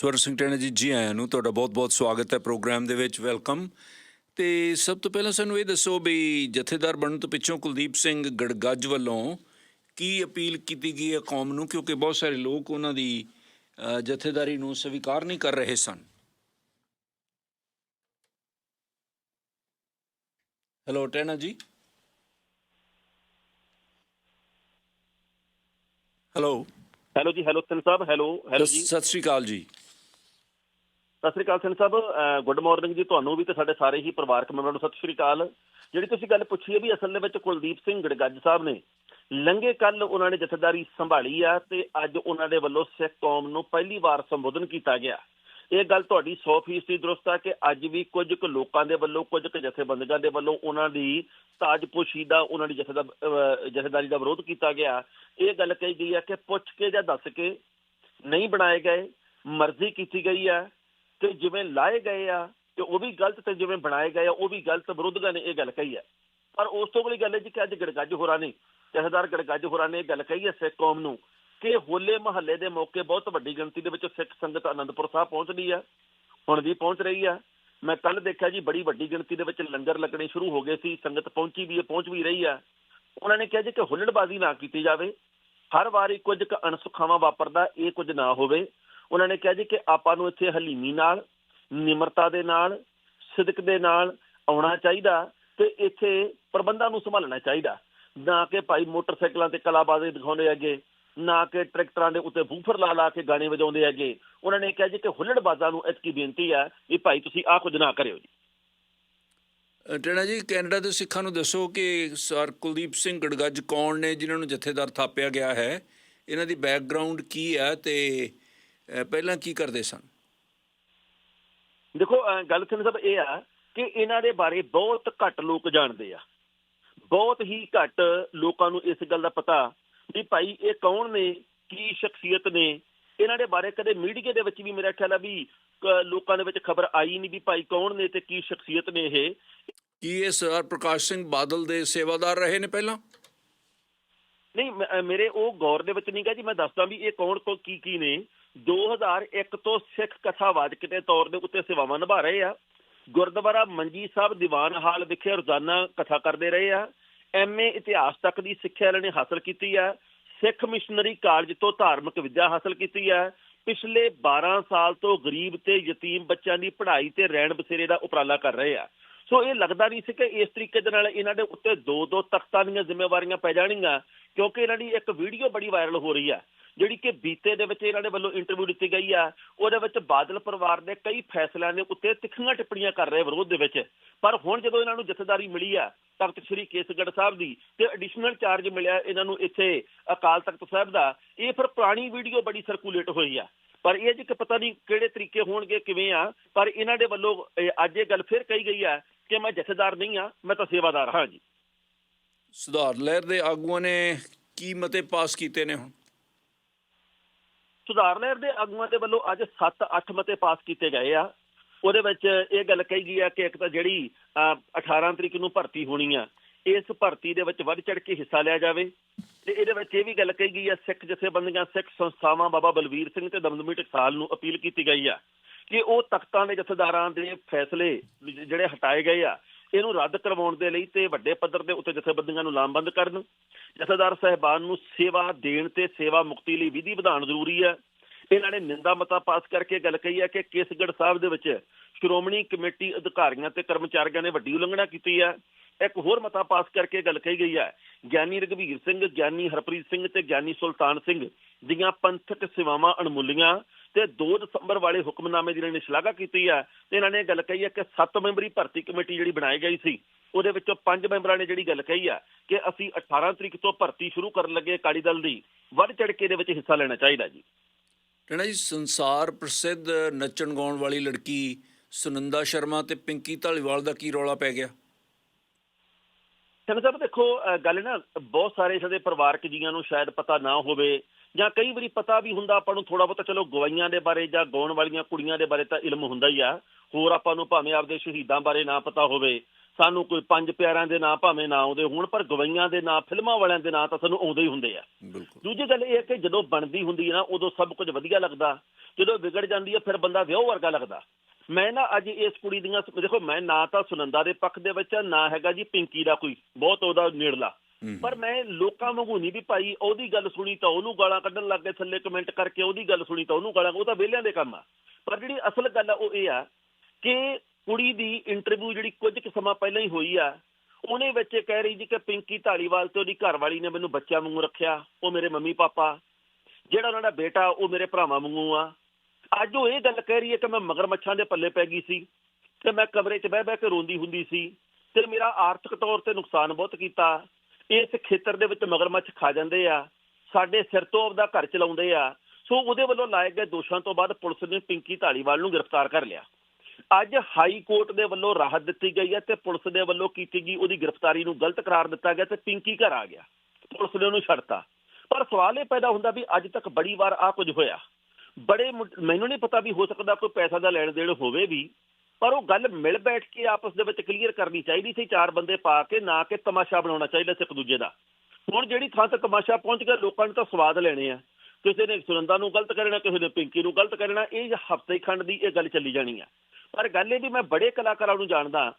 ਸਵਰ ਸਿੰਘ ਟੈਣਾ ਜੀ ਜੀ ਆਇਆਂ ਨੂੰ ਤੁਹਾਡਾ ਬਹੁਤ-ਬਹੁਤ ਸਵਾਗਤ ਹੈ ਪ੍ਰੋਗਰਾਮ ਦੇ ਵਿੱਚ ਵੈਲਕਮ। ਤੇ ਸਭ ਤੋਂ ਪਹਿਲਾਂ ਸਾਨੂੰ ਇਹ ਦੱਸੋ ਵੀ ਜਥੇਦਾਰ ਬਣਨ ਤੋਂ ਪਿੱਛੋਂ ਕੁਲਦੀਪ ਸਿੰਘ ਗੜਗੱਜ ਵੱਲੋਂ ਕੀ ਅਪੀਲ ਕੀਤੀ ਗਈ ਹੈ ਕੌਮ ਨੂੰ? ਕਿਉਂਕਿ ਬਹੁਤ ਸਾਰੇ ਲੋਕ ਉਹਨਾਂ ਦੀ ਜਥੇਦਾਰੀ ਨੂੰ ਸਵੀਕਾਰ ਨਹੀਂ ਕਰ ਰਹੇ ਸਨ। ਹੈਲੋ ਟੈਣਾ ਜੀ। ਹੈਲੋ। ਹੈਲੋ ਜੀ hello Singh Sahib. Hello hello ਜੀ। ਸਤਿ ਸ੍ਰੀ ਅਕਾਲ ਜੀ। ਸਤਿ ਸ੍ਰੀ ਅਕਾਲ ਸਿੰਘ ਸਾਹਿਬ ਗੁੱਡ ਮਾਰਨਿੰਗ ਜੀ ਤੁਹਾਨੂੰ ਵੀ ਤੇ ਸਾਡੇ ਸਾਰੇ ਹੀ ਪਰਿਵਾਰਕ ਮੈਂਬਰਾਂ ਨੂੰ ਸਤਿ ਸ੍ਰੀ ਅਕਾਲ। ਜਿਹੜੀ ਤੁਸੀਂ ਗੱਲ ਪੁੱਛੀ ਹੈ ਵੀ ਅਸਲ ਦੇ ਵਿੱਚ ਕੁਲਦੀਪ ਸਿੰਘ ਗੜਗੱਜ ਸਾਹਿਬ ਨੇ, ਲੰਘੇ ਕੱਲ ਉਹਨਾਂ ਨੇ ਜਥੇਦਾਰੀ ਸੰਭਾਲੀ ਆ ਤੇ ਅੱਜ ਉਹਨਾਂ ਦੇ ਵੱਲੋਂ ਸਿੱਖ ਕੌਮ ਨੂੰ ਪਹਿਲੀ ਵਾਰ ਸੰਬੋਧਨ ਕੀਤਾ ਗਿਆ। ਇਹ ਗੱਲ ਤੁਹਾਡੀ 100% ਦਰੁਸਤ ਆ ਕਿ ਅੱਜ ਵੀ ਕੁਝ ਕੁ ਲੋਕਾਂ ਦੇ ਵੱਲੋਂ, ਕੁਝ ਕੁ ਜਥੇਬੰਦੀਆਂ ਦੇ ਵੱਲੋਂ ਉਹਨਾਂ ਦੀ ਤਾਜਪੋਸ਼ੀ ਦਾ ਉਹਨਾਂ ਦੀ ਜਥੇਦਾ ਜਥੇਦਾਰੀ ਦਾ ਵਿਰੋਧ ਕੀਤਾ ਗਿਆ। ਇਹ ਗੱਲ ਕਹੀ ਗਈ ਹੈ ਕਿ ਪੁੱਛ ਕੇ ਜਾਂ ਦੱਸ ਕੇ ਨਹੀਂ ਬਣਾਏ ਗਏ, ਮਰਜ਼ੀ ਕੀਤੀ ਗਈ ਹੈ ਤੇ ਜਿਵੇਂ ਲਾਏ ਗਏ ਆ ਤੇ ਉਹ ਵੀ ਗਲਤ ਤੇ ਜਿਵੇਂ ਬਣਾਏ ਗਏ ਆ, ਉਹ ਵੀ ਗਲਤ ਵਿਰੋਧੀਆਂ ਨੇ ਇਹ ਗੱਲ ਕਹੀ ਹੈ ਪਰ ਉਸ ਤੋਂ ਅਗਲੀ ਗੱਲ ਹੈ ਜੀ ਕਿ ਅੱਜ ਗੜਗੱਜ ਹੋਰਾਂ ਨੇ, ਜਥੇਦਾਰ ਗੜਗੱਜ ਹੋਰਾਂ ਨੇ ਇਹ ਗੱਲ ਕਹੀ ਹੈ ਸਿੱਖ ਕੌਮ ਨੂੰ ਕਿ ਹੋਲੇ ਮਹੱਲੇ ਦੇ ਮੌਕੇ ਬਹੁਤ ਵੱਡੀ ਗਿਣਤੀ ਦੇ ਵਿੱਚ ਸਿੱਖ ਸੰਗਤ ਆਨੰਦਪੁਰ ਸਾਹਿਬ ਪਹੁੰਚਦੀ ਆ, ਹੁਣ ਵੀ ਪਹੁੰਚ ਰਹੀ ਆ। ਮੈਂ ਕੱਲ ਦੇਖਿਆ ਜੀ ਬੜੀ ਵੱਡੀ ਗਿਣਤੀ ਦੇ ਵਿੱਚ ਲੰਗਰ ਲੱਗਣੇ ਸ਼ੁਰੂ ਹੋ ਗਏ ਸੀ, ਸੰਗਤ ਪਹੁੰਚੀ ਵੀ ਹੈ, ਪਹੁੰਚ ਵੀ ਰਹੀ ਆ। ਉਹਨਾਂ ਨੇ ਕਿਹਾ ਜੀ ਕਿ ਹੁੱਲੜਬਾਜ਼ੀ ਨਾ ਕੀਤੀ ਜਾਵੇ, ਹਰ ਵਾਰੀ ਕੁਝ ਕੁ ਅਣਸੁਖਾਵਾਂ ਵਾਪਰਦਾ, ਇਹ ਕੁਝ ਨਾ ਹੋਵੇ। ਉਹਨਾਂ ਨੇ ਕਿਹਾ ਜੀ ਕਿ ਆਪਾਂ ਨੂੰ ਇੱਥੇ ਹਲੀਮੀ ਨਾਲ ਨਿਮਰਤਾ ਦੇ ਨਾਲ ਸਿਦਕ ਦੇ ਨਾਲ ਆਉਣਾ ਚਾਹੀਦਾ ਤੇ ਇੱਥੇ ਪ੍ਰਬੰਧਾਂ ਨੂੰ ਸੰਭਾਲਣਾ ਚਾਹੀਦਾ। ਨਾ ਕਿ ਭਾਈ ਮੋਟਰਸਾਈਕਲਾਂ ਤੇ ਕਲਾਬਾਜ਼ੀ ਦਿਖਾਉਂਦੇ ਹੈਗੇ ਨਾ ਕਿ ਟਰੈਕਟਰਾਂ ਦੇ ਉੱਤੇ ਬੂਫਰ ਲਾ ਲਾ ਕੇ ਗਾਣੇ ਵਜਾਉਂਦੇ ਹੈਗੇ। ਉਹਨਾਂ ਨੇ ਕਿਹਾ ਜੀ ਕਿ ਹੁੱਲੜਬਾਜ਼ਾਂ ਨੂੰ ਇਤਕੀ ਬੇਨਤੀ ਹੈ ਵੀ ਭਾਈ ਤੁਸੀਂ ਆਹ ਕੁਝ ਨਾ ਕਰਿਓ ਜੀ। ਅ, ਜੀ ਕੈਨੇਡਾ ਦੇ ਸਿੱਖਾਂ ਨੂੰ ਦੱਸੋ ਕਿ ਸਰ ਕੁਲਦੀਪ ਸਿੰਘ ਗੜਗੱਜ ਕੌਣ ਨੇ ਜਿਨ੍ਹਾਂ ਨੂੰ ਜਥੇਦਾਰ ਥਾਪਿਆ ਗਿਆ ਹੈ? ਇਹਨਾਂ ਦੀ ਬੈਕਗ੍ਰਾਉਂਡ ਕੀ ਹੈ ਤੇ ਪਹਿਲਾਂ ਕੀ ਕਰਦੇ ਸਨ? ਦੇਖੋ ਗੱਲ ਸਿੰਘ ਸਾਹਿਬ ਇਹ ਆ ਕਿ ਇਹਨਾਂ ਦੇ ਬਾਰੇ ਬਹੁਤ ਘੱਟ ਲੋਕ ਜਾਣਦੇ ਆ। ਬਹੁਤ ਹੀ ਘੱਟ ਲੋਕਾਂ ਨੂੰ ਇਸ ਗੱਲ ਦਾ ਪਤਾ ਵੀ ਭਾਈ ਇਹ ਕੌਣ ਨੇ ਕੀ ਸ਼ਖਸੀਅਤ ਨੇ? ਇਹਨਾਂ ਦੇ ਬਾਰੇ ਕਦੇ ਮੀਡੀਆ ਦੇ ਵਿੱਚ ਵੀ ਮੇਰਾ ਖਿਆਲ ਆ ਵੀ ਲੋਕਾਂ ਦੇ ਵਿੱਚ ਖਬਰ ਆਈ ਨਹੀਂ ਵੀ ਭਾਈ ਕੌਣ ਨੇ ਤੇ ਕੀ ਸ਼ਖਸੀਅਤ ਨੇ ਇਹ। ਕੀ ਇਹ ਸਰ ਪ੍ਰਕਾਸ਼ ਸਿੰਘ ਬਾਦਲ ਦੇ ਸੇਵਾਦਾਰ ਰਹੇ ਨੇ ਪਹਿਲਾਂ? ਨਹੀਂ ਮੇਰੇ ਉਹ ਗੌਰ ਦੇ ਵਿੱਚ ਨਹੀਂਗਾ ਜੀ ਮੈਂ ਦੱਸਦਾ ਵੀ ਇਹ ਕੌਣ ਕੋ ਕੀ ਕੀ ਨੇ। 2001 ਤੋਂ ਸਿੱਖ ਕਥਾਵਾਦਕ ਦੇ ਤੌਰ ਦੇ ਉੱਤੇ ਸੇਵਾਵਾਂ ਨਿਭਾ ਰਹੇ ਆ। ਗੁਰਦੁਆਰਾ ਮੰਜੀ ਸਾਹਿਬ ਦੀਵਾਨ ਹਾਲ ਵਿਖੇ ਰੋਜ਼ਾਨਾ ਕਥਾ ਕਰਦੇ ਰਹੇ ਆ। ਐਮਏ ਇਤਿਹਾਸ ਤੱਕ ਦੀ ਸਿੱਖਿਆ ਇਹਨਾਂ ਨੇ ਹਾਸਲ ਕੀਤੀ ਆ। ਸਿੱਖ ਮਿਸ਼ਨਰੀ ਕਾਲਜ ਤੋਂ ਧਾਰਮਿਕ ਵਿੱਦਿਆ ਹਾਸਲ ਕੀਤੀ ਆ। ਪਿਛਲੇ 12 ਸਾਲ ਤੋਂ ਗਰੀਬ ਤੇ ਯਤੀਮ ਬੱਚਿਆਂ ਦੀ ਪੜ੍ਹਾਈ ਤੇ ਰਹਿਣ ਬਸੇਰੇ ਦਾ ਉਪਰਾਲਾ ਕਰ ਰਹੇ ਆ। ਸੋ ਇਹ ਲੱਗਦਾ ਨਹੀਂ ਸੀ ਕਿ ਇਸ ਤਰੀਕੇ ਦੇ ਨਾਲ ਇਹਨਾਂ ਦੇ ਉੱਤੇ ਦੋ ਦੋ ਤਖਤਾਂ ਦੀਆਂ ਜ਼ਿੰਮੇਵਾਰੀਆਂ ਪੈ ਜਾਣਗੀਆਂ, ਕਿਉਂਕਿ ਇਹਨਾਂ ਦੀ ਇੱਕ ਵੀਡੀਓ ਬੜੀ ਵਾਇਰਲ ਹੋ ਰਹੀ ਆ। ਜਿਹੜੀ ਕਿ ਬੀਤੇ ਦੇ ਵਿੱਚ ਇਹਨਾਂ ਦੇ ਵੱਲੋਂ ਇੰਟਰਵਿਊ ਦਿੱਤੀ ਗਈ ਆ, ਉਹਦੇ ਵਿੱਚ ਬਾਦਲ ਪਰਿਵਾਰ ਦੇ ਕਈ ਫੈਸਲਿਆਂ ਦੇ ਉੱਤੇ ਤਿੱਖੀਆਂ ਟਿੱਪਣੀਆਂ ਕਰ ਰਹੇ ਵਿਰੋਧ ਦੇ ਵਿੱਚ। ਪਰ ਹੁਣ ਜਦੋਂ ਇਹਨਾਂ ਨੂੰ ਜਥੇਦਾਰੀ ਮਿਲੀ ਆ, ਤਖਤ ਸ੍ਰੀ ਕੇਸਗੜ੍ਹ ਸਾਹਿਬ ਦੀ, ਤੇ ਐਡੀਸ਼ਨਲ ਚਾਰਜ ਮਿਲਿਆ ਇਹਨਾਂ ਨੂੰ ਇੱਥੇ ਅਕਾਲ ਤਖਤ ਸਾਹਿਬ ਦਾ, ਇਹ ਫਿਰ ਪੁਰਾਣੀ ਵੀਡੀਓ ਬੜੀ ਸਰਕੂਲੇਟ ਹੋਈ ਆ। ਪਰ ਇਹ ਜੀ ਕਿ ਪਤਾ ਨਹੀਂ ਕਿਹੜੇ ਤਰੀਕੇ ਹੋਣਗੇ, ਕਿਵੇਂ ਆ, ਪਰ ਇਹਨਾਂ ਦੇ ਵੱਲੋਂ ਅੱਜ ਇਹ ਗੱਲ ਫਿਰ ਕਹੀ ਗਈ ਆ ਕਿ ਮੈਂ ਜਥੇਦਾਰ ਨਹੀਂ ਆ, ਮੈਂ ਤਾਂ ਸੇਵਾਦਾਰ ਹਾਂ ਜੀ। ਸੁਧਾਰ ਲਹਿਰ ਦੇ ਆਗੂਆਂ ਨੇ ਕੀ ਮਤੇ ਪਾਸ ਕੀਤੇ ਨੇ ਹੁਣ? ਸੁਧਾਰ ਲਹਿਰ ਦੇ ਆਗੂਆਂ ਦੇ ਵੱਲੋਂ ਅੱਜ 7-8 ਮਤੇ ਪਾਸ ਕੀਤੇ ਗਏ ਆ। ਉਹਦੇ ਵਿੱਚ ਇਹ ਗੱਲ ਕਹੀ ਗਈ ਆ ਕਿ ਇੱਕ ਤਾਂ ਜਿਹੜੀ ਅਹ, 18 ਤਰੀਕ ਨੂੰ ਭਰਤੀ ਹੋਣੀ ਆ ਇਸ ਭਰਤੀ ਦੇ ਵਿੱਚ ਵੱਧ ਚੜ ਕੇ ਹਿੱਸਾ ਲਿਆ ਜਾਵੇ। ਤੇ ਇਹਦੇ ਵਿੱਚ ਇਹ ਵੀ ਗੱਲ ਕਹੀ ਗਈ ਆ ਸਿੱਖ ਜਥੇਬੰਦੀਆਂ ਸਿੱਖ ਸੰਸਥਾਵਾਂ ਬਾਬਾ ਬਲਵੀਰ ਸਿੰਘ ਤੇ ਦਮਦਮੀ ਟਕਸਾਲ ਨੂੰ ਅਪੀਲ ਕੀਤੀ ਗਈ ਆ ਕਿ ਉਹ ਤਖਤਾਂ ਦੇ ਜਥੇਦਾਰਾਂ ਦੇ ਫੈਸਲੇ ਜਿਹੜੇ ਹਟਾਏ ਗਏ ਆ ਇਹਨੂੰ ਰੱਦ ਕਰਵਾਉਣ ਦੇ ਲਈ ਤੇ ਵੱਡੇ ਪੱਧਰ ਦੇ ਉੱਤੇ ਜਥੇਬੰਦੀਆਂ ਨੂੰ ਲਾਮਬੰਦ ਕਰਨ। ਜਥੇਦਾਰ ਸਹਿਬਾਨ ਨੂੰ ਸੇਵਾ ਦੇਣ ਤੇ ਸੇਵਾ ਮੁਕਤੀ ਲਈ ਵਿਧੀ ਵਿਧਾਨ ਜ਼ਰੂਰੀ ਹੈ। ਇਹਨਾਂ ਨੇ ਨਿੰਦਾ ਮਤਾ ਪਾਸ ਕਰਕੇ ਗੱਲ ਕਹੀ ਹੈ ਕਿ ਕੇਸਗੜ੍ਹ ਸਾਹਿਬ ਦੇ ਵਿੱਚ ਸ਼੍ਰੋਮਣੀ ਕਮੇਟੀ ਅਧਿਕਾਰੀਆਂ ਤੇ ਕਰਮਚਾਰੀਆਂ ਨੇ ਵੱਡੀ ਉਲੰਘਣਾ ਕੀਤੀ ਹੈ। ਇੱਕ ਹੋਰ ਮਤਾ ਪਾਸ ਕਰਕੇ ਗੱਲ ਕਹੀ ਗਈ ਹੈ। ਗਿਆਨੀ ਰਘਵੀਰ ਸਿੰਘ, ਗਿਆਨੀ ਹਰਪ੍ਰੀਤ ਸਿੰਘ ਤੇ ਗਿਆਨੀ ਸੁਲਤਾਨ ਸਿੰਘ ਦੀਆਂ ਪੰਥਕ ਸੇਵਾਵਾਂ ਅਣਮੁੱਲੀਆਂ। ਤੇ 2 ਦਸੰਬਰ ਵਾਲੇ ਹੁਕਮਨਾਮੇ ਦੀ ਇਹਨਾਂ ਨੇ ਸ਼ਲਾਘਾ ਕੀਤੀ ਹੈ ਤੇ ਇਹਨਾਂ ਨੇ ਗੱਲ ਕਹੀ ਹੈ ਕਿ 7 ਮੈਂਬਰੀ ਭਰਤੀ ਕਮੇਟੀ ਜਿਹੜੀ ਬਣਾਈ ਗਈ ਸੀ ਉਹਦੇ ਵਿੱਚੋਂ 5 ਮੈਂਬਰਾਂ ਨੇ ਜਿਹੜੀ ਗੱਲ ਕਹੀ ਆ ਕਿ ਅਸੀਂ 18 ਤਰੀਕ ਤੋਂ ਭਰਤੀ ਸ਼ੁਰੂ ਕਰਨ ਲੱਗੇ ਅਕਾਲੀ ਦਲ ਦੀ ਵੱਧ ਚੜ ਕੇ ਇਹਦੇ ਵਿੱਚ ਹਿੱਸਾ ਲੈਣਾ ਚਾਹੀਦਾ ਜੀ। ਟੈਣਾ ਜੀ ਸੰਸਾਰ ਪ੍ਰਸਿੱਧ ਨੱਚਣ ਗਾਉਣ ਵਾਲੀ ਲੜਕੀ ਸੁਨੰਦਾ ਸ਼ਰਮਾ ਤੇ ਪਿੰਕੀ ਢਾਲੀਵਾਲ ਦਾ ਕੀ ਰੌਲਾ ਪੈ ਗਿਆ? ਸਿੰਘ ਸਾਹਿਬ ਦੇਖੋ ਗੱਲ ਨਾ ਬਹੁਤ ਸਾਰੇ ਸਾਡੇ ਪਰਿਵਾਰਕ ਜੀਆਂ ਨੂੰ ਸ਼ਾਇਦ ਪਤਾ ਨਾ ਹੋਵੇ ਜਾਂ ਕਈ ਵਾਰੀ ਪਤਾ ਵੀ ਹੁੰਦਾ ਆਪਾਂ ਨੂੰ ਥੋੜਾ ਬਹੁਤਾ ਚਲੋ ਗਵਾਈਆਂ ਦੇ ਬਾਰੇ ਜਾਂ ਗਾਉਣ ਵਾਲੀਆਂ ਕੁੜੀਆਂ ਦੇ ਬਾਰੇ ਤਾਂ ਇਲਮ ਹੁੰਦਾ ਹੀ ਆ। ਹੋਰ ਆਪਾਂ ਨੂੰ ਭਾਵੇਂ ਆਪਦੇ ਸ਼ਹੀਦਾਂ ਬਾਰੇ ਨਾ ਪਤਾ ਹੋਵੇ ਸਾਨੂੰ ਕੋਈ ਪੰਜ ਪਿਆਰਿਆਂ ਦੇ ਨਾਂ ਭਾਵੇਂ ਨਾ ਆਉਂਦੇ ਹੋਣ ਪਰ ਗਵਈਆਂ ਦੇ ਨਾਂ ਫਿਲਮਾਂ ਵਾਲਿਆਂ ਦੇ ਨਾਂ ਤਾਂ ਸਾਨੂੰ ਆਉਂਦੇ ਹੀ ਹੁੰਦੇ ਆ। ਦੂਜੀ ਗੱਲ ਇਹ ਹੈ ਕਿ ਜਦੋਂ ਬਣਦੀ ਹੁੰਦੀ ਹੈ ਨਾ ਉਦੋਂ ਸਭ ਕੁਝ ਵਧੀਆ ਲੱਗਦਾ। ਜਦੋਂ ਵਿਗੜ ਜਾਂਦੀ ਹੈ ਫਿਰ ਬੰਦਾ ਵਿਆਹ ਵਰਗਾ ਲੱਗਦਾ। ਮੈਂ ਨਾ ਅੱਜ ਇਸ ਕੁੜੀ ਦੀਆਂ ਦੇਖੋ ਮੈਂ ਨਾ ਤਾਂ ਸੁਨੰਦਾ ਦੇ ਪੱਖ ਦੇ ਵਿੱਚ ਨਾ ਹੈਗਾ ਜੀ ਪਿੰਕੀ ਦਾ ਕੋਈ ਬਹੁਤ ਉਹਦਾ ਨੇੜਲਾ। ਪਰ ਮੈਂ ਲੋਕਾਂ ਵਾਂਗੂ ਨਹੀਂ ਵੀ ਭਾਈ ਉਹਦੀ ਗੱਲ ਸੁਣੀ ਤਾਂ ਉਹਨੂੰ ਗਾਲਾਂ ਕੱਢਣ ਲੱਗ ਗਏ ਥੱਲੇ ਕਮੈਂਟ ਕਰਕੇ ਉਹਦੀ ਗੱਲ ਸੁਣੀ ਤਾਂ ਉਹਨੂੰ ਗਾਲਾਂ, ਉਹ ਤਾਂ ਵਿਹਲਿਆਂ ਦੇ ਕੰਮ ਆ। ਪਰ ਜਿਹੜੀ ਅਸਲ ਗੱਲ ਆ ਉਹ ਇਹ ਆ ਕਿ ਕੁੜੀ ਦੀ ਇੰਟਰਵਿਊ ਜਿਹੜੀ ਕੁਝ ਕੁ ਸਮਾਂ ਪਹਿਲਾਂ ਹੀ ਹੋਈ ਆ, ਉਹਨੇ ਵਿੱਚ ਕਹਿ ਰਹੀ ਜੀ ਕਿ ਪਿੰਕੀ ਢਾਲੀਵਾਲ ਤੇ ਉਹਦੀ ਘਰਵਾਲੀ ਨੇ ਮੈਨੂੰ ਬੱਚਿਆਂ ਵਾਂਗੂ ਰੱਖਿਆ, ਉਹ ਮੇਰੇ ਮੰਮੀ ਪਾਪਾ, ਜਿਹੜਾ ਉਹਨਾਂ ਦਾ ਬੇਟਾ ਉਹ ਮੇਰੇ ਭਰਾਵਾਂ ਵਾਂਗੂ ਆ। ਅੱਜ ਉਹ ਇਹ ਗੱਲ ਕਹਿ ਰਹੀ ਹੈ ਕਿ ਮੈਂ ਮਗਰਮੱਛਾਂ ਦੇ ਪੱਲੇ ਪੈ ਗਈ ਸੀ ਤੇ ਮੈਂ ਕਮਰੇ 'ਚ ਬਹਿ ਬਹਿ ਕੇ ਰੋਂਦੀ ਹੁੰਦੀ ਸੀ ਤੇ ਮੇਰਾ ਆਰਥਿਕ ਤੌਰ ਤੇ ਨੁਕਸਾਨ ਬਹੁਤ ਕੀਤਾ ਇਸ ਖੇਤਰ ਦੇ ਵਿੱਚ ਮਗਰਮੱਛ ਖਾ ਜਾਂਦੇ ਆ, ਸਾਡੇ ਸਿਰ ਤੋਂ ਆਪਦਾ ਘਰ ਚਲਾਉਂਦੇ ਆ। ਸੋ ਉਹਦੇ ਵੱਲੋਂ ਲਾਏ ਗਏ ਦੋਸ਼ਾਂ ਤੋਂ ਬਾਅਦ ਪੁਲਿਸ ਨੇ ਪਿੰਕੀ ਢਾਲੀਵਾਲ ਨੂੰ ਗ੍ਰਿਫਤਾਰ ਕਰ ਲਿਆ। ਅੱਜ ਹਾਈ ਕੋਰਟ ਦੇ ਵੱਲੋਂ ਰਾਹਤ ਦਿੱਤੀ ਗਈ ਹੈ ਤੇ ਪੁਲਿਸ ਦੇ ਵੱਲੋਂ ਕੀਤੀ ਗਈ ਉਹਦੀ ਗ੍ਰਿਫਤਾਰੀ ਨੂੰ ਗਲਤ ਕਰਾਰ ਦਿੱਤਾ ਗਿਆ ਤੇ ਪਿੰਕੀ ਘਰ ਆ ਗਿਆ। ਪੁਲਿਸ ਨੇ ਉਹਨੂੰ ਛੱਡਤਾ। ਪਰ ਸਵਾਲ ਇਹ ਪੈਦਾ ਹੁੰਦਾ ਵੀ ਅੱਜ ਤੱਕ ਬੜੀ ਵਾਰ ਆ ਕੁਝ ਹੋਇਆ। ਬੜੇ ਮੈਨੂੰ ਨਹੀਂ ਪਤਾ ਵੀ ਹੋ ਸਕਦਾ ਕੋਈ ਪੈਸਾ ਦਾ ਲੈਣ ਦੇਣ ਹੋਵੇ ਵੀ ਪਰ ਉਹ ਗੱਲ ਮਿਲ ਬੈਠ ਕੇ ਆਪਸ ਦੇ ਵਿੱਚ ਕਲੀਅਰ ਕਰਨੀ ਚਾਹੀਦੀ ਸੀ, ਚਾਰ ਬੰਦੇ ਪਾ ਕੇ, ਨਾ ਕਿ ਤਮਾਸ਼ਾ ਬਣਾਉਣਾ ਚਾਹੀਦਾ ਸੀ ਇੱਕ ਦੂਜੇ ਦਾ। ਹੁਣ ਜਿਹੜੀ ਥਾਂ ਤੇ ਤਮਾਸ਼ਾ ਪਹੁੰਚ ਗਿਆ, ਲੋਕਾਂ ਨੇ ਤਾਂ ਸਵਾਦ ਲੈਣੇ ਆ। ਕਿਸੇ ਨੇ ਸੁਨੰਦਾ ਨੂੰ ਗਲਤ ਕਰਨਾ, ਕਿਸੇ ਨੇ ਪਿੰਕੀ ਨੂੰ ਗਲਤ ਕਰਨਾ, ਇਹ ਹਫ਼ਤੇ ਖੰਡ ਦੀ ਇਹ ਗੱਲ ਚੱਲੀ ਜਾਣੀ ਆ। ਪਰ ਗੱਲ ਇਹ ਵੀ ਮੈਂ ਬੜੇ ਕਲਾਕਾਰਾਂ ਨੂੰ ਜਾਣਦਾ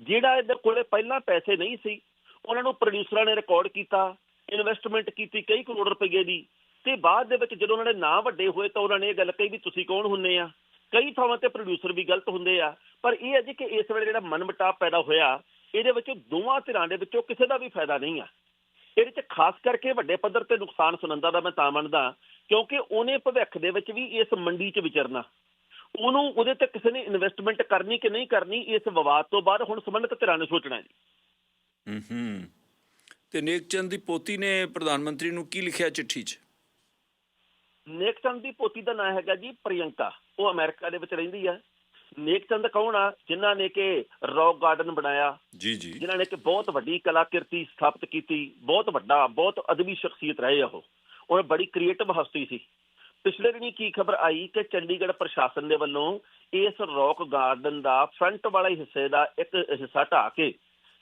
ਜਿਹੜਾ ਇਹਦੇ ਕੋਲੇ ਪਹਿਲਾਂ ਪੈਸੇ ਨਹੀਂ ਸੀ, ਉਹਨਾਂ ਨੂੰ ਪ੍ਰੋਡਿਊਸਰਾਂ ਨੇ ਰਿਕਾਰਡ ਕੀਤਾ ਇਨਵੈਸਟਮੈਂਟ ਕੀਤੀ ਕਈ ਕਰੋੜ ਰੁਪਏ ਦੀ, ਤੇ ਬਾਅਦ ਦੇ ਵਿੱਚ ਜਦੋਂ ਉਹਨਾਂ ਦੇ ਨਾਂ ਵੱਡੇ ਹੋਏ ਤਾਂ ਉਹਨਾਂ ਨੇ ਇਹ ਗੱਲ ਕਹੀ ਵੀ ਤੁਸੀਂ ਕੌਣ ਹੁੰਨੇ ਆ? ਕਈ ਥਾਵਾਂ ਤੇ ਪ੍ਰੋਡਿਊਸਰ ਵੀ ਗਲਤ ਹੁੰਦੇ ਆ, ਪਰ ਇਹ ਹੈ ਜੀ ਕਿ ਇਸ ਵੇਲੇ ਜਿਹੜਾ ਮਨਮਟਾਵ ਪੈਦਾ ਹੋਇਆ, ਇਹਦੇ ਵਿੱਚੋਂ ਦੋਵਾਂ ਧਿਰਾਂ ਦੇ ਵਿੱਚੋਂ ਕਿਸੇ ਦਾ ਵੀ ਫਾਇਦਾ ਨਹੀਂ ਆ। ਇਹਦੇ 'ਚ ਖਾਸ ਕਰਕੇ ਵੱਡੇ ਪੱਧਰ ਤੇ ਨੁਕਸਾਨ ਸੁਨੰਦਾ ਦਾ ਮੈਂ ਤਾਂ ਮੰਨਦਾ, ਕਿਉਂਕਿ ਉਹਨੇ ਭਵਿੱਖ ਦੇ ਵਿੱਚ ਵੀ ਇਸ ਮੰਡੀ 'ਚ ਵਿਚਰਨਾ। ਉਹਨੂੰ ਉਹਦੇ ਤੇ ਕਿਸੇ ਨੇ ਇਨਵੈਸਟਮੈਂਟ ਕਰਨੀ ਕਿ ਨਹੀਂ ਕਰਨੀ, ਇਸ ਵਿਵਾਦ ਤੋਂ ਬਾਅਦ ਹੁਣ ਸੰਬੰਧਿਤ ਧਿਰਾਂ ਨੇ ਸੋਚਣਾ ਜੀ। ਹੂੰ ਹੂੰ। ਤੇ ਨੇਕ ਚੰਦ ਦੀ ਪੋਤੀ ਨੇ ਪ੍ਰਧਾਨ ਮੰਤਰੀ ਨੂੰ ਕੀ ਲਿਖਿਆ ਚਿੱਠੀ 'ਚ? ਨੇਕਚੰਦ ਦੀ ਪੋਤੀ ਦਾ ਨਾਮ ਹੈਗਾ ਜੀ ਪ੍ਰਿਯੰਕਾ। ਉਹ ਅਮਰੀਕਾ ਦੇ ਵਿੱਚ ਰਹਿੰਦੀ ਆ। ਨੇਕਚੰਦ ਕੌਣ ਆ? ਜਿਨ੍ਹਾਂ ਨੇ ਕਿ ਰੌਕ ਗਾਰਡਨ ਬਣਾਇਆ। ਜੀ ਜੀ। ਜਿਨ੍ਹਾਂ ਨੇ ਕਿ ਬਹੁਤ ਵੱਡੀ ਕਲਾਕਿਰਤੀ ਸਥਾਪਿਤ ਕੀਤੀ। ਬਹੁਤ ਵੱਡਾ ਬਹੁਤ ਅਦਬੀ ਸ਼ਖਸੀਅਤ ਰਹੇ ਆ ਉਹ। ਉਹ ਬੜੀ ਕ੍ਰੀਏਟਿਵ ਹਸਤੀ ਸੀ। ਪਿਛਲੇ ਦਿਨੀ ਕੀ ਖਬਰ ਆਈ ਕਿ ਚੰਡੀਗੜ੍ਹ ਪ੍ਰਸ਼ਾਸਨ ਦੇ ਵੱਲੋਂ ਇਸ ਰੌਕ ਗਾਰਡਨ ਦਾ ਫਰੰਟ ਵਾਲਾ ਹਿੱਸੇ ਦਾ ਇੱਕ ਹਿੱਸਾ ਢਾਹ ਕੇ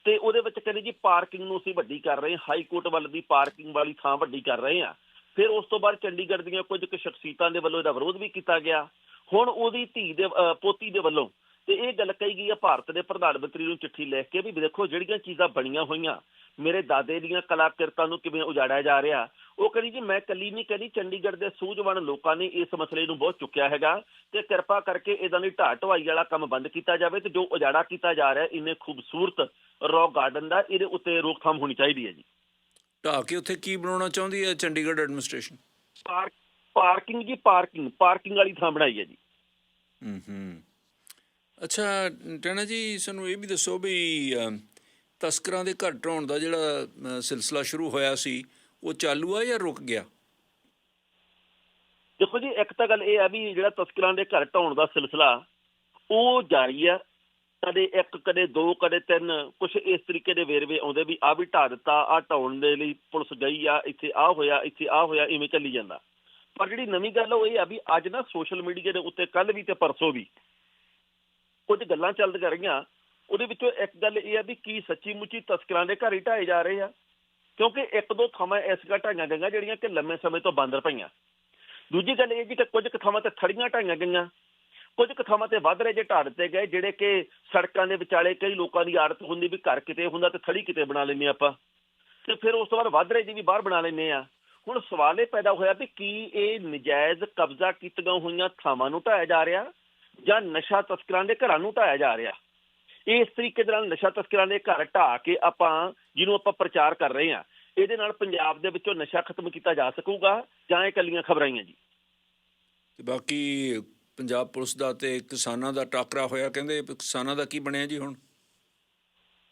ਤੇ ਉਹਦੇ ਵਿੱਚ ਕਹਿੰਦੇ ਜੀ ਪਾਰਕਿੰਗ ਨੂੰ ਅਸੀਂ ਵੱਡੀ ਕਰ ਰਹੇ ਹਾਂ। ਹਾਈ ਕੋਰਟ ਵੱਲ ਦੀ ਪਾਰਕਿੰਗ ਵਾਲੀ ਥਾਂ ਵੱਡੀ ਕਰ ਰਹੇ ਹਾਂ। ਫਿਰ ਉਸ ਤੋਂ ਬਾਅਦ ਚੰਡੀਗੜ੍ਹ ਦੀਆਂ ਕੁਝ ਕੁ ਸ਼ਖਸੀਅਤਾਂ ਦੇ ਵੱਲੋਂ ਇਹਦਾ ਵਿਰੋਧ ਵੀ ਕੀਤਾ ਗਿਆ। ਹੁਣ ਉਹਦੀ ਧੀ ਦੇ ਪੋਤੀ ਦੇ ਵੱਲੋਂ ਤੇ ਇਹ ਗੱਲ ਕਹੀ ਗਈ ਹੈ, ਭਾਰਤ ਦੇ ਪ੍ਰਧਾਨ ਮੰਤਰੀ ਨੂੰ ਚਿੱਠੀ ਲਿਖ ਕੇ ਵੀ ਦੇਖੋ ਜਿਹੜੀਆਂ ਚੀਜ਼ਾਂ ਬਣੀਆਂ ਹੋਈਆਂ, ਮੇਰੇ ਦਾਦੇ ਦੀਆਂ ਕਲਾਕਿਰਤਾਂ ਨੂੰ ਕਿਵੇਂ ਉਜਾੜਿਆ ਜਾ ਰਿਹਾ। ਉਹ ਕਹਿੰਦੀ ਜੀ, ਮੈਂ ਕੱਲੀ ਨਹੀਂ ਕਹਿੰਦੀ, ਚੰਡੀਗੜ੍ਹ ਦੇ ਸੂਝਵਾਨ ਲੋਕਾਂ ਨੇ ਇਸ ਮਸਲੇ ਨੂੰ ਬਹੁਤ ਚੁੱਕਿਆ ਹੈਗਾ ਤੇ ਕਿਰਪਾ ਕਰਕੇ ਇਦਾਂ ਦੀ ਢਾਹ ਢਵਾਈ ਵਾਲਾ ਕੰਮ ਬੰਦ ਕੀਤਾ ਜਾਵੇ ਤੇ ਜੋ ਉਜਾੜਾ ਕੀਤਾ ਜਾ ਰਿਹਾ, ਇੰਨੇ ਖੂਬਸੂਰਤ ਰੌਕ ਗਾਰਡਨ ਦਾ, ਇਹਦੇ ਉੱਤੇ ਰੋਕਥਾਮ ਹੋਣੀ ਚਾਹੀਦੀ ਹੈ ਜੀ। ਢਾਹ ਕੇ ਉੱਥੇ ਕੀ ਬਣਾਉਣਾ ਚਾਹੁੰਦੀ ਹੈ ਚੰਡੀਗੜ੍ਹ ਐਡਮਿਨਿਸਟ੍ਰੇਸ਼ਨ? ਪਾਰਕ ਪਾਰਕਿੰਗ ਜੀ ਪਾਰਕਿੰਗ ਪਾਰਕਿੰਗ ਵਾਲੀ ਥਾਂ ਬਣਾਈ ਹੈ ਜੀ। ਹੂੰ ਹੂੰ। ਅੱਛਾ ਟੈਣਾ ਜੀ ਸਾਨੂੰ ਇਹ ਵੀ ਦੱਸੋ ਵੀ ਤਸਕਰਾਂ ਦੇ ਘਰ ਢਾਉਣ ਦਾ ਜਿਹੜਾ ਸਿਲਸਿਲਾ ਸ਼ੁਰੂ ਹੋਇਆ ਸੀ ਉਹ ਚਾਲੂ ਆ ਜਾਂ ਰੁਕ ਗਿਆ? ਦੇਖੋ ਜੀ ਇੱਕ ਤਾਂ ਗੱਲ ਇਹ ਆ ਵੀ ਜਿਹੜਾ ਤਸਕਰਾਂ ਦੇ ਘਰ ਢਾਉਣ ਦਾ ਸਿਲਸਿਲਾ ਉਹ ਜਾਰੀ ਆ ਕਦੇ ਇੱਕ, ਕਦੇ ਦੋ, ਕਦੇ ਤਿੰਨ ਕੁਝ ਇਸ ਤਰੀਕੇ ਦੇ ਵੇਰਵੇ ਆਉਂਦੇ ਵੀ ਆ ਵੀ ਢਾ ਦਿੱਤਾ ਆ ਢਾਉਣ ਦੇ ਲਈ ਪੁਲਿਸ ਗਈ ਆ, ਇੱਥੇ ਆ ਹੋਇਆ, ਇੱਥੇ ਆ ਹੋਇਆ, ਇਵੇਂ ਚੱਲੀ ਜਾਂਦਾ। ਪਰ ਜਿਹੜੀ ਨਵੀਂ ਗੱਲ ਉਹ ਇਹ ਆ ਵੀ ਅੱਜ ਨਾ ਸੋਸ਼ਲ ਮੀਡੀਆ ਦੇ ਉੱਤੇ ਕੱਲ ਵੀ ਤੇ ਪਰਸੋਂ ਵੀ ਕੁਝ ਗੱਲਾਂ ਚੱਲਦੀਆਂ ਰਹੀਆਂ, ਉਹਦੇ ਵਿੱਚੋਂ ਇੱਕ ਗੱਲ ਇਹ ਆ ਵੀ ਕੀ ਸੱਚੀ ਮੁੱਚੀ ਤਸਕਰਾਂ ਦੇ ਘਰ ਹੀ ਢਾਏ ਜਾ ਰਹੇ ਆ। ਕਿਉਂਕਿ ਇੱਕ ਦੋ ਥਾਵਾਂ ਐਸੀਆਂ ਢਾਈਆਂ ਗਈਆਂ ਜਿਹੜੀਆਂ ਕਿ ਲੰਮੇ ਸਮੇਂ ਤੋਂ ਬੰਦ ਪਈਆਂ ਦੂਜੀ ਗੱਲ ਇਹ ਜੀ ਕਿ ਕੁਝ ਕੁ ਥਾਵਾਂ ਤੇ ਥੜੀਆਂ ਢਾਈਆਂ ਗਈਆਂ। ਕੁਝ ਕੁ ਥਾਵਾਂ ਤੇ ਵੱਧ ਰਹੇ ਜੇ ਢਾਹ ਦਿੱਤੇ ਗਏ, ਜਿਹੜੇ ਕਿ ਸੜਕਾਂ ਦੇ ਵਿਚਾਲੇ ਕਈ ਲੋਕਾਂ ਦੀ ਆਦਤ ਹੁੰਦੀ ਵੀ ਘਰ ਕਿਤੇ ਹੁੰਦਾ ਤੇ ਥੜੀ ਕਿਤੇ ਬਣਾ ਲੈਂਦੇ ਆਪਾਂ। ਤੇ ਫਿਰ ਉਸ ਤੋਂ ਬਾਅਦ ਵੱਧ ਰਹੇ ਜੀ ਵੀ ਬਾਹਰ ਬਣਾ ਲੈਂਦੇ ਆ ਹੁਣ ਸਵਾਲ ਇਹ ਪੈਦਾ ਹੋਇਆ ਵੀ ਕੀ ਇਹ ਨਜਾਇਜ਼ ਕਬਜ਼ਾ ਕੀਤੀਆਂ ਹੋਈਆਂ ਥਾਵਾਂ ਨੂੰ ਢਾਇਆ ਜਾ ਰਿਹਾ ਜਾਂ ਨਸ਼ਾ ਤਸਕਰਾਂ ਦੇ ਘਰਾਂ ਨੂੰ ਢਾਇਆ ਜਾ ਰਿਹਾ? ਇਸ ਤਰੀਕੇ ਦੇ ਨਾਲ ਨਸ਼ਾ ਤਸਕਰਾਂ ਦੇ ਘਰ ਢਾਹ ਕੇ ਆਪਾਂ ਜਿਹਨੂੰ ਆਪਾਂ ਪ੍ਰਚਾਰ ਕਰ ਰਹੇ ਹਾਂ, ਇਹਦੇ ਨਾਲ ਪੰਜਾਬ ਦੇ ਵਿੱਚੋਂ ਨਸ਼ਾ ਖਤਮ ਕੀਤਾ ਜਾ ਸਕੂਗਾ ਜਾਂ ਇਹ ਇਕੱਲੀਆਂ ਖਬਰਾਂ ਹੀ ਆ ਜੀ। ਤੇ ਬਾਕੀ ਪੰਜਾਬ ਪੁਲਿਸ ਦਾ ਤੇ ਕਿਸਾਨਾਂ ਦਾ ਟਾਕਰਾ ਹੋਇਆ, ਕਹਿੰਦੇ ਕਿਸਾਨਾਂ ਦਾ ਕੀ ਬਣਿਆ ਜੀ ਹੁਣ?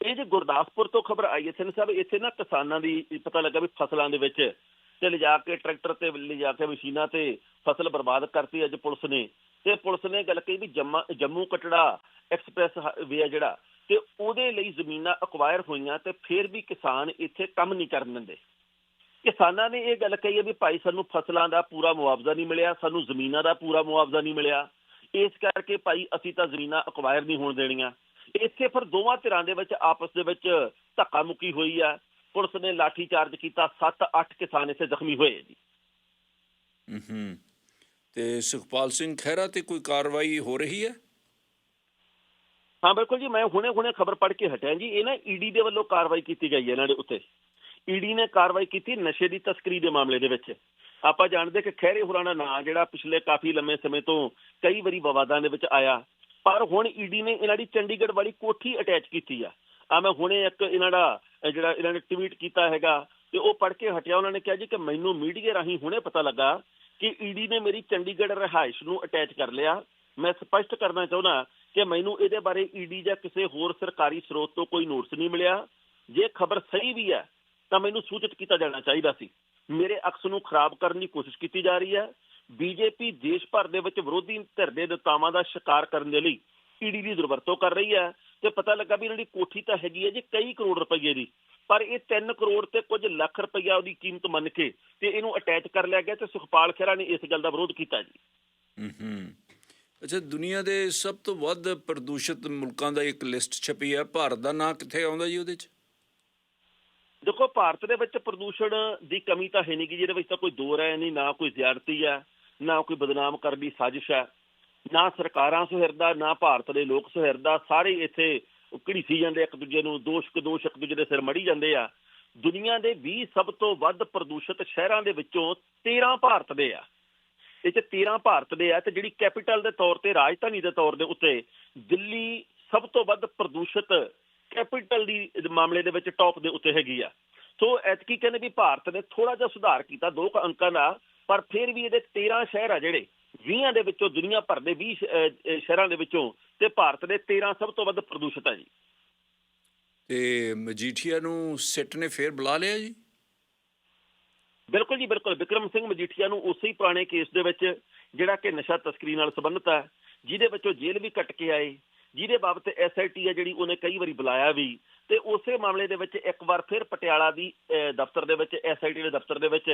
ਇਹ ਜੇ ਗੁਰਦਾਸਪੁਰ ਤੋਂ ਖਬਰ ਆਈ ਹੈ ਸਿੰਘ ਸਾਹਿਬ ਇੱਥੇ ਨਾ ਕਿਸਾਨਾਂ ਦੀ ਪਤਾ ਲੱਗਾ ਵੀ ਫਸਲਾਂ ਦੇ ਵਿੱਚ ਤੇ ਲਿਜਾ ਕੇ ਟਰੈਕਟਰ ਤੇ ਲਿਜਾ ਕੇ ਮਸ਼ੀਨਾਂ ਤੇ ਫਸਲ ਬਰਬਾਦ ਕਰਤੀ ਅੱਜ ਪੁਲਿਸ ਨੇ। ਤੇ ਪੁਲਿਸ ਨੇ ਗੱਲ ਕਹੀ ਵੀ ਜੰਮਾ, ਜੰਮੂ ਕਟੜਾ ਐਕਸਪ੍ਰੈਸ ਵੇ ਆ ਜਿਹੜਾ, ਤੇ ਉਹਦੇ ਲਈ ਜ਼ਮੀਨਾਂ ਅਕਵਾਇਰ ਹੋਈਆਂ ਤੇ ਫਿਰ ਵੀ ਕਿਸਾਨ ਇੱਥੇ ਕੰਮ ਨਹੀਂ ਕਰਨ ਦਿੰਦੇ। ਕਿਸਾਨਾਂ ਨੇ ਇਹ ਗੱਲ ਕਹੀ ਹੈ ਵੀ ਭਾਈ ਸਾਨੂੰ ਫਸਲਾਂ ਦਾ ਪੂਰਾ ਮੁਆਵਜ਼ਾ ਨਹੀਂ ਮਿਲਿਆ ਸਾਨੂੰ ਜ਼ਮੀਨਾਂ ਦਾ ਪੂਰਾ ਮੁਆਵਜ਼ਾ ਨਹੀਂ ਮਿਲਿਆ। ਇਸ ਕਰਕੇ ਭਾਈ ਅਸੀਂ ਤਾਂ ਜ਼ਮੀਨਾਂ ਅਕਵਾਇਰ ਨਹੀਂ ਹੋਣ ਦੇਣੀਆਂ। ਇੱਥੇ ਫਿਰ ਦੋਵਾਂ ਧਿਰਾਂ ਦੇ ਵਿੱਚ ਆਪਸ ਦੇ ਵਿੱਚ ਧੱਕਾ ਮੁੱਕੀ ਹੋਈ ਹੈ ਪੁਲਿਸ ਨੇ ਲਾਠੀ ਚਾਰਜ ਕੀਤਾ 7-8 ਕਿਸਾਨ ਇਸੇ ਜ਼ਖਮੀ ਹੋਏ ਜੀ। ਹੂੰ ਤੇ ਸੁਖਪਾਲ ਸਿੰਘ ਖਹਿਰਾ ਤੇ ਕੋਈ ਕਾਰਵਾਈ ਹੋ ਰਹੀ ਹੈ? ਹਾਂ ਬਿਲਕੁਲ ਜੀ ਮੈਂ ਹੁਣੇ-ਹੁਣੇ ਖਬਰ ਪੜ੍ਹ ਕੇ ਹਟਿਆ ਜੀ। ਇਹ ਨਾ ਈਡੀ ਦੇ ਵੱਲੋਂ ਕਾਰਵਾਈ ਕੀਤੀ ਗਈ ਹੈ ਇਹਨਾਂ ਦੇ ਉੱਤੇ। ਈਡੀ ਨੇ ਕਾਰਵਾਈ ਕੀਤੀ ਨਸ਼ੇ ਦੀ ਤਸਕਰੀ ਦੇ ਮਾਮਲੇ ਦੇ ਵਿੱਚ। ਆਪਾਂ ਜਾਣਦੇ ਕਿ ਖਹਿਰੇ ਹੋਰਾਂ ਦਾ ਨਾਂ ਜਿਹੜਾ ਪਿਛਲੇ ਕਾਫੀ ਲੰਮੇ ਸਮੇਂ ਤੋਂ ਕਈ ਵਾਰੀ ਵਿਵਾਦਾਂ ਦੇ ਵਿੱਚ ਆਇਆ। ਪਰ ਹੁਣ ਈਡੀ ਨੇ ਇਹਨਾਂ ਦੀ ਚੰਡੀਗੜ੍ਹ ਵਾਲੀ ਕੋਠੀ ਅਟੈਚ ਕੀਤੀ ਆ। ਆ ਮੈਂ ਹੁਣੇ ਇੱਕ ਇਹਨਾਂ ਦਾ ਜਿਹੜਾ ਇਹਨਾਂ ਨੇ ਟਵੀਟ ਕੀਤਾ ਹੈਗਾ ਤੇ ਉਹ ਪੜ੍ਹ ਕੇ ਹਟਿਆ। ਉਹਨਾਂ ਨੇ ਕਿਹਾ ਜੀ ਕਿ ਮੈਨੂੰ ਮੀਡੀਆ ਰਾਹੀਂ ਹੁਣੇ ਪਤਾ ਲੱਗਾ ਕਿ ਈਡੀ ਨੇ ਮੇਰੀ ਚੰਡੀਗੜ੍ਹ ਰਿਹਾਇਸ਼ ਨੂੰ ਅਟੈਚ ਕਰ ਲਿਆ। ਮੈਂ ਸਪਸ਼ਟ ਕਰਨਾ ਚਾਹੁੰਦਾ ਕਿ ਮੈਨੂੰ ਇਹਦੇ ਬਾਰੇ ਈਡੀ ਜਾਂ ਕਿਸੇ ਹੋਰ ਸਰਕਾਰੀ ਸਰੋਤ ਤੋਂ ਕੋਈ ਨੋਟਿਸ ਨਹੀਂ ਮਿਲਿਆ। ਜੇ ਖਬਰ ਸਹੀ ਵੀ ਹੈ ਤਾਂ ਮੈਨੂੰ ਸੂਚਿਤ ਕੀਤਾ ਜਾਣਾ ਚਾਹੀਦਾ ਸੀ। ਮੇਰੇ ਅਕਸ ਨੂੰ ਖਰਾਬ ਕਰਨ ਦੀ ਕੋਸ਼ਿਸ਼ ਕੀਤੀ ਜਾ ਰਹੀ ਹੈ। ਬੀਜੇਪੀ ਦੇਸ਼ ਭਰ ਦੇ ਵਿੱਚ ਵਿਰੋਧੀ ਧਿਰ ਦੇ ਨੇਤਾਵਾਂ ਦਾ ਸ਼ਿਕਾਰ ਕਰਨ ਦੇ ਲਈ ਈਡੀ ਦੀ ਦੁਰਵਰਤੋਂ ਕਰ ਰਹੀ ਹੈ ਤੇ ਪਤਾ ਲੱਗਾ ਵੀ ਇਹਨਾਂ ਦੀ ਕੋਠੀ ਤਾਂ ਹੈਗੀ ਹੈ ਜੀ ਕਈ ਕਰੋੜ ਰੁਪਏ ਦੀ। ਪਰ ਇਹ 3 ਕਰੋੜ ਤੇ ਕੁਝ ਲੱਖ ਰੁਪਈਆ ਉਹਦੀ ਕੀਮਤ ਮੰਨ ਕੇ ਤੇ ਇਹਨੂੰ ਅਟੈਚ ਕਰ ਲਿਆ ਗਿਆ ਤੇ ਸੁਖਪਾਲ ਖਹਿਰਾ ਨੇ ਇਸ ਗੱਲ ਦਾ ਵਿਰੋਧ ਕੀਤਾ ਜੀ। ਹੂੰ ਅੱਛਾ, ਦੁਨੀਆ ਦੇ ਸਭ ਤੋਂ ਵੱਧ ਪ੍ਰਦੂਸ਼ਿਤ ਮੁਲਕਾਂ ਦਾ ਇੱਕ ਲਿਸਟ ਛਪੀ ਹੈ। ਭਾਰਤ ਦਾ ਨਾਂ ਕਿੱਥੇ ਆਉਂਦਾ ਜੀ ਉਹਦੇ 'ਚ? ਦੇਖੋ, ਭਾਰਤ ਦੇ ਵਿੱਚ ਪ੍ਰਦੂਸ਼ਣ ਦੀ ਕਮੀ ਤਾਂ ਹੈ ਨਹੀਂ ਗੀ, ਜਿਹਦੇ ਵਿੱਚ ਤਾਂ ਕੋਈ ਦੋ ਰਾਏ ਨਹੀਂ ਨਾ ਕੋਈ ਜ਼ਿਆਦਤੀ ਹੈ, ਨਾ ਕੋਈ ਬਦਨਾਮ ਕਰਨ ਦੀ ਸਾਜ਼ਿਸ਼ ਹੈ। ਨਾ ਸਰਕਾਰਾਂ ਸੁਹਿਰਦਾ, ਨਾ ਭਾਰਤ ਦੇ ਲੋਕ ਸੁਹਿਰਦਾ। ਸਾਰੇ ਇੱਥੇ ਘੜੀਸੀ ਜਾਂਦੇ ਇੱਕ ਦੂਜੇ ਨੂੰ ਦੋਸ਼ ਦੋਸ਼, ਇੱਕ ਦੂਜੇ ਦੇ ਸਿਰ ਮੜੀ ਜਾਂਦੇ ਆ। ਦੁਨੀਆ ਦੇ 20 ਸਭ ਤੋਂ ਵੱਧ ਪ੍ਰਦੂਸ਼ਿਤ ਸ਼ਹਿਰਾਂ ਦੇ ਵਿੱਚੋਂ 13 ਭਾਰਤ ਦੇ ਆ। ਇਹ ਚ 13 ਭਾਰਤ ਦੇ ਆ ਤੇ ਜਿਹੜੀ ਕੈਪੀਟਲ ਦੇ ਤੌਰ ਤੇ, ਰਾਜਧਾਨੀ ਦੇ ਤੌਰ ਦੇ ਉੱਤੇ ਦਿੱਲੀ ਸਭ ਤੋਂ ਵੱਧ ਪ੍ਰਦੂਸ਼ਿਤ ਕੈਪੀਟਲ ਦੀ ਮਾਮਲੇ ਦੇ ਵਿੱਚ ਟੌਪ ਦੇ ਉੱਤੇ ਹੈਗੀ ਆ। ਸੋ ਐਤਕੀ ਕਹਿੰਦੇ ਵੀ ਭਾਰਤ ਨੇ ਥੋੜਾ ਜਿਹਾ ਸੁਧਾਰ ਕੀਤਾ ਦੋ ਅੰਕਾਂ ਦਾ ਪਰ ਫਿਰ ਵੀ ਇਹਦੇ 13 ਸ਼ਹਿਰ ਆ ਜਿਹੜੇ 20 ਦੇ ਵਿੱਚੋਂ ਦੁਨੀਆ ਭਰ ਦੇ 20 ਸ਼- ਅਹ, ਅਹ, ਸ਼ਹਿਰਾਂ ਦੇ ਵਿੱਚੋਂ ਤੇ ਭਾਰਤ ਦੇ 13 ਸਭ ਤੋਂ ਵੱਧ ਪ੍ਰਦੂਸ਼ਿਤ ਆ ਜੀ। ਤੇ ਮਜੀਠੀਆ ਨੂੰ ਸਿੱਟ ਨੇ ਫੇਰ ਬੁਲਾ ਲਿਆ ਜੀ? ਬਿਲਕੁਲ ਜੀ ਬਿਲਕੁਲ। ਵਿਕਰਮ ਸਿੰਘ ਮਜੀਠੀਆ ਨੂੰ ਉਸੇ ਹੀ ਪੁਰਾਣੇ ਕੇਸ ਦੇ ਵਿੱਚ ਜਿਹੜਾ ਕਿ ਨਸ਼ਾ ਤਸਕਰੀ ਨਾਲ ਸੰਬੰਧਿਤ ਹੈ ਜਿਹਦੇ ਵਿੱਚੋਂ ਜੇਲ੍ਹ ਵੀ ਕੱਟ ਕੇ ਆਏ ਜਿਹਦੇ ਬਾਬਤ ਐਸਆਈਟੀ ਹੈ ਜਿਹੜੀ ਉਹਨੇ ਕਈ ਵਾਰੀ ਬੁਲਾਇਆ ਵੀ ਤੇ ਉਸੇ ਮਾਮਲੇ ਦੇ ਵਿੱਚ ਇੱਕ ਵਾਰ ਫਿਰ ਪਟਿਆਲਾ ਦੀ ਦਫ਼ਤਰ ਦੇ ਵਿੱਚ ਐਸਆਈਟੀ ਦੇ ਦਫ਼ਤਰ ਦੇ ਵਿੱਚ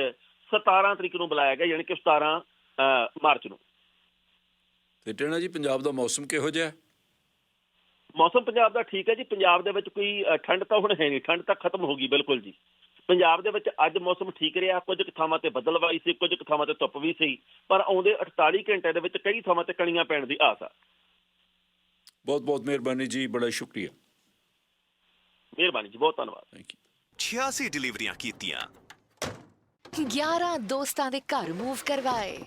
17 ਤਰੀਕ ਨੂੰ ਬੁਲਾਇਆ ਗਿਆ ਯਾਨੀ ਕਿ 17 ਅਹ, ਮਾਰਚ ਨੂੰ। ਤੇ ਟੇਣਾ ਜੀ ਪੰਜਾਬ ਦਾ ਮੌਸਮ ਕਿਹੋ ਜਿਹਾ ਹੈ? ਮੌਸਮ ਪੰਜਾਬ ਦਾ ਠੀਕ ਹੈ ਜੀ ਪੰਜਾਬ ਦੇ ਵਿੱਚ ਕੋਈ ਠੰਡ ਤਾਂ ਹੁਣ ਹੈ ਨਹੀਂ ਠੰਡ ਤਾਂ ਖਤਮ ਹੋ ਗਈ ਬਿਲਕੁਲ ਜੀ। ਪੰਜਾਬ ਦੇ ਵਿੱਚ ਅੱਜ ਮੌਸਮ ਠੀਕ ਰਿਹਾ ਕੁਝ ਕੁ ਥਾਵਾਂ ਤੇ ਬੱਦਲਵਾਈ ਸੀ ਕੁਝ ਕੁ ਥਾਵਾਂ ਤੇ ਧੁੱਪ ਵੀ ਸੀ ਪਰ ਆਉਂਦੇ 48 ਘੰਟੇ ਦੇ ਵਿੱਚ ਕਈ ਥਾਵਾਂ ਤੇ ਕਣੀਆਂ ਪੈਣ ਦੀ ਆਸ ਆ। ਬਹੁਤ ਬਹੁਤ ਮਿਹਰਬਾਨੀ ਜੀ ਬੜਾ ਸ਼ੁਕਰੀਆ। ਮਿਹਰਬਾਨੀ ਜੀ ਬਹੁਤ ਧੰਨਵਾਦ। ਥੈਂਕ ਯੂ 86 ਡਿਲੀਵਰੀਆਂ ਕੀਤੀਆਂ। 11 ਦੋਸਤਾਂ ਦੇ ਘਰ ਮੂਵ ਕਰਵਾਏ।